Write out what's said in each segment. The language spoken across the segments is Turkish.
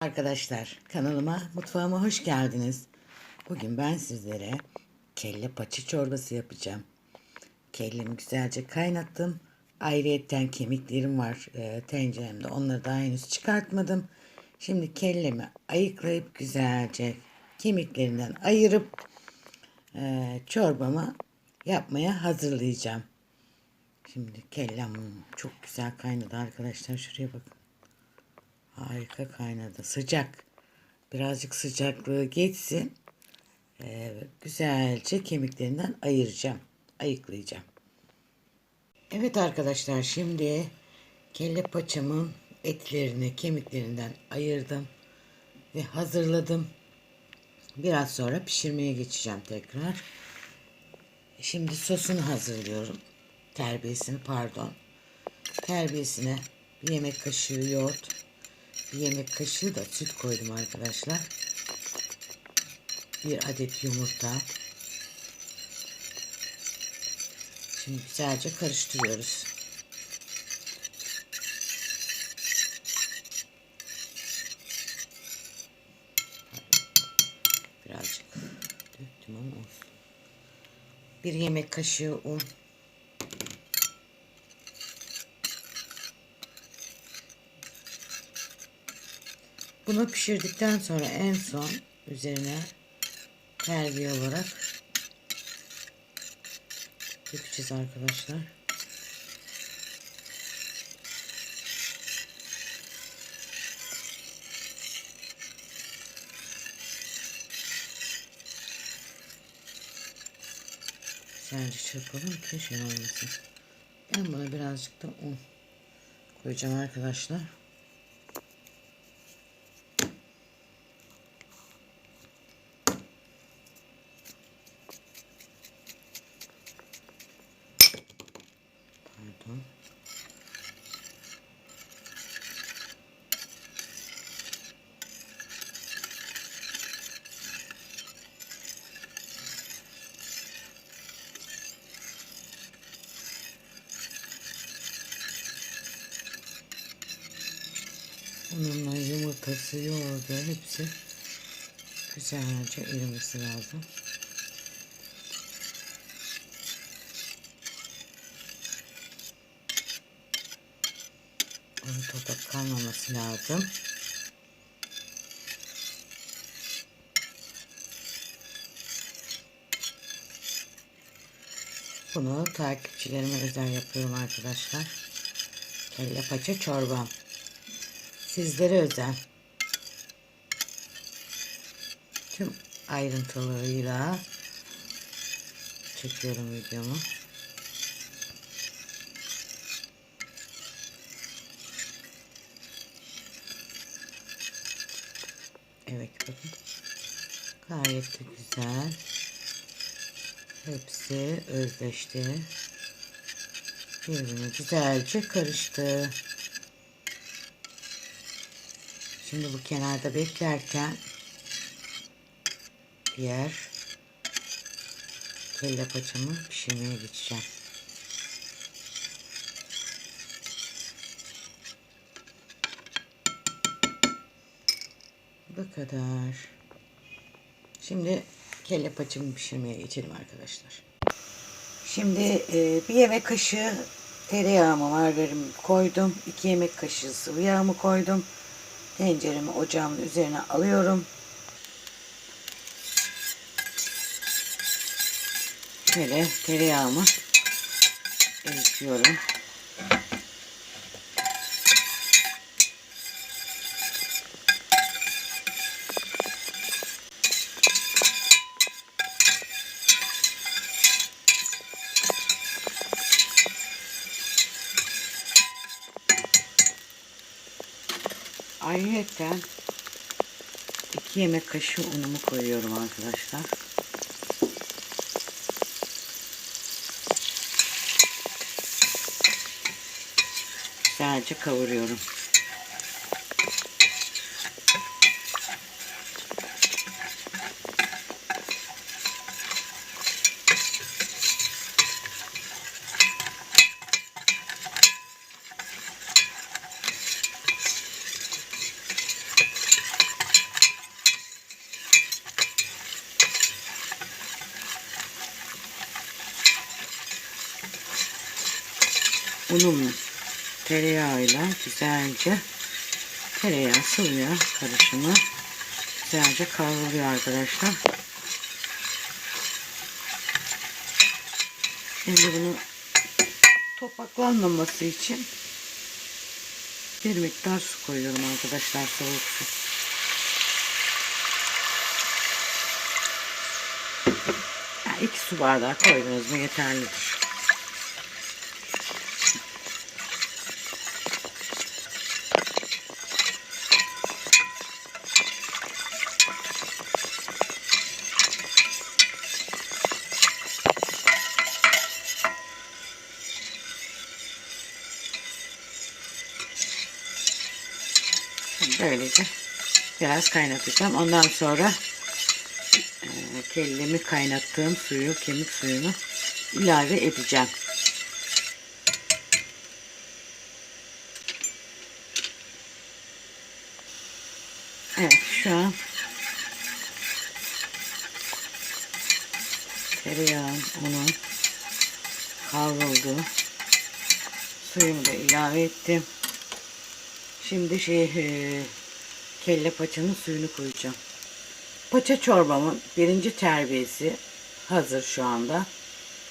Arkadaşlar kanalıma mutfağıma hoş geldiniz. Bugün ben sizlere kelle paça çorbası yapacağım. Kellemi güzelce kaynattım. Ayrıyetten kemiklerim var e, tenceremde. Onları daha henüz çıkartmadım. Şimdi kellemi ayıklayıp güzelce kemiklerinden ayırıp e, çorbamı yapmaya hazırlayacağım. Şimdi kellem çok güzel kaynadı arkadaşlar. Şuraya bakın. Harika kaynadı. Sıcak. Birazcık sıcaklığı geçsin. Ee, güzelce kemiklerinden ayıracağım. Ayıklayacağım. Evet arkadaşlar şimdi kelle paçamın etlerini kemiklerinden ayırdım. Ve hazırladım. Biraz sonra pişirmeye geçeceğim tekrar. Şimdi sosunu hazırlıyorum. Terbiyesini pardon. Terbiyesine bir yemek kaşığı yoğurt, bir yemek kaşığı da süt koydum arkadaşlar. Bir adet yumurta. Şimdi güzelce karıştırıyoruz. Birazcık döktüm ama olsun. Bir yemek kaşığı un. Bunu pişirdikten sonra en son üzerine terbiye olarak dökeceğiz arkadaşlar. Güzelce çırpalım ki şey olmasın. Ben buna birazcık da un koyacağım arkadaşlar. Pardon. Onunla yumurtası, yoğurdu hepsi güzelce erimesi lazım. Topak kalmaması lazım. Bunu takipçilerime özel yapıyorum arkadaşlar. Kelle paça çorbam. Sizlere özel. Tüm ayrıntılarıyla çekiyorum videomu. Evet bakın. Gayet de güzel. Hepsi özleşti. Birbirine güzelce karıştı. Şimdi bu kenarda beklerken diğer kelle paçamı pişirmeye geçeceğim. Bu kadar. Şimdi kelle paçamı pişirmeye geçelim arkadaşlar. Şimdi e, bir yemek kaşığı tereyağımı margarin koydum. 2 yemek kaşığı sıvı yağımı koydum. Tenceremi ocağımın üzerine alıyorum. Şöyle tereyağımı eritiyorum. Ayrıca 2 yemek kaşığı unumu koyuyorum arkadaşlar. Güzelce kavuruyorum. Unum tereyağıyla güzelce tereyağı sıvı yağ karışımı güzelce kavruluyor arkadaşlar. Şimdi bunu topaklanmaması için bir miktar su koyuyorum arkadaşlar soğuk su. Yani iki su bardağı koydunuz mu yeterlidir. Böylece biraz kaynatacağım. Ondan sonra e, kellemi kaynattığım suyu, kemik suyunu ilave edeceğim. Evet şu an tereyağın, unun kavruldu. Suyumu da ilave ettim. Şimdi şey e, kelle paçanın suyunu koyacağım. Paça çorbamın birinci terbiyesi hazır şu anda.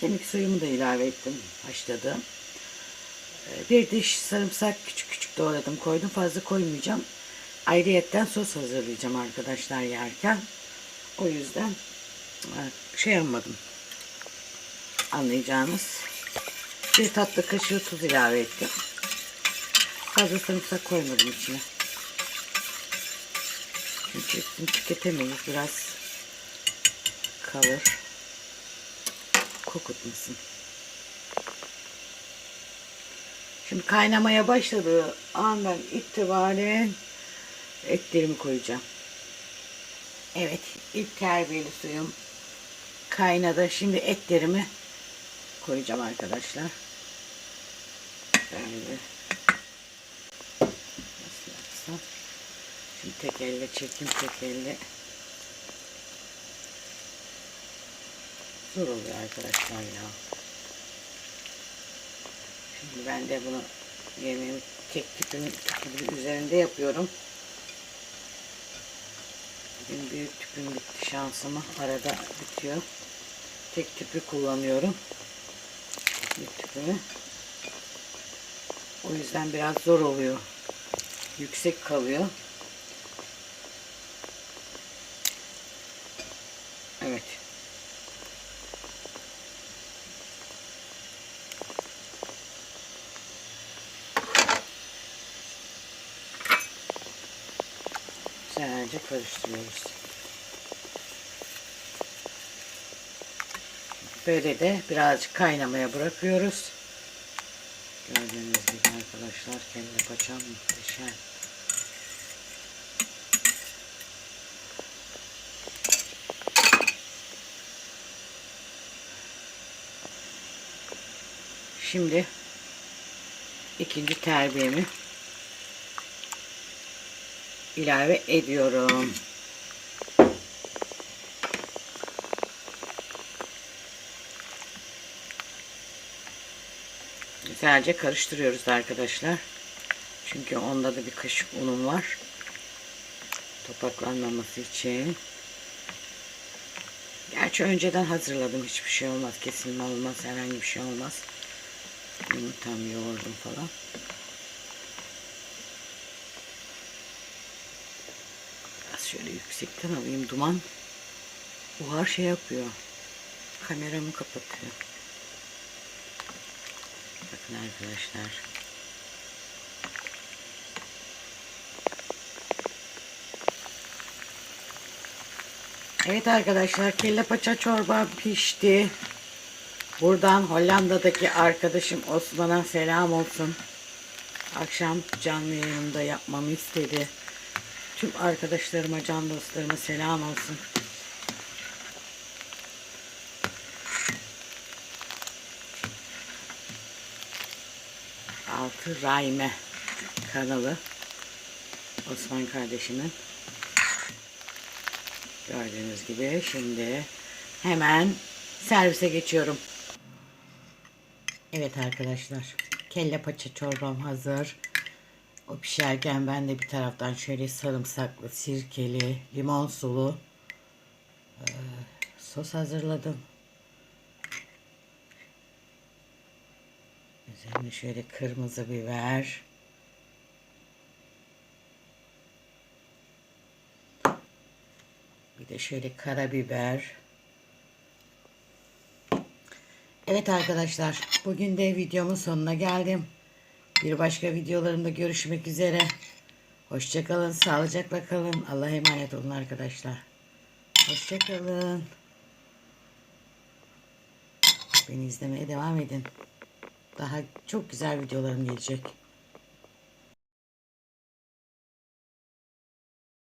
Kemik suyumu da ilave ettim haşladım. E, Bir diş sarımsak küçük küçük doğradım koydum. Fazla koymayacağım. Ayrıyetten sos hazırlayacağım arkadaşlar yerken. O yüzden e, şey yapmadım. Anlayacağınız. Bir tatlı kaşığı tuz ilave ettim. Fazla sarımsak koymadım içine. Çünkü hepsini tüketemeyiz. Biraz kalır. Kokutmasın. Şimdi kaynamaya başladığı andan itibaren etlerimi koyacağım. Evet, ilk terbiyeli suyum kaynadı. Şimdi etlerimi koyacağım arkadaşlar. Böyle Şimdi tek elle çekeyim, tek elle zor oluyor arkadaşlar ya. Şimdi ben de bunu yemeğimi tek tüpün tüpün üzerinde yapıyorum. Bugün büyük tüpüm bitti şansıma. Arada bitiyor. Tek tüpü kullanıyorum. Büyük tüpümü. O yüzden biraz zor oluyor. Yüksek kalıyor. Evet. Güzelce karıştırıyoruz. Böyle de birazcık kaynamaya bırakıyoruz. Gördüğünüz gibi arkadaşlar kelle paçam muhteşem. Şimdi ikinci terbiyemi ilave ediyorum. Güzelce karıştırıyoruz arkadaşlar. Çünkü onda da bir kaşık unum var. Topaklanmaması için. Gerçi önceden hazırladım. Hiçbir şey olmaz. Kesilme olmaz. Herhangi bir şey olmaz. Bunu tam yoğurdum falan. Biraz şöyle yüksekten alayım. Duman buhar şey yapıyor. Kameramı kapatıyor. Bakın arkadaşlar. Evet arkadaşlar kelle paça çorba pişti. Buradan Hollanda'daki arkadaşım Osman'a selam olsun. Akşam canlı yayınımda yapmamı istedi. Tüm arkadaşlarıma, can dostlarıma selam olsun. Altı Rayme kanalı. Osman kardeşimin. Gördüğünüz gibi şimdi hemen servise geçiyorum. Evet arkadaşlar. kelle paça çorbam hazır. O pişerken ben de bir taraftan şöyle sarımsaklı, sirkeli, limon sulu e, sos hazırladım. Üzerine şöyle kırmızı biber. Bir de şöyle karabiber. Evet arkadaşlar, bugün de videomun sonuna geldim. Bir başka videolarımda görüşmek üzere. Hoşçakalın, sağlıcakla kalın. Allah'a emanet olun arkadaşlar. Hoşçakalın. Beni izlemeye devam edin. Daha çok güzel videolarım gelecek.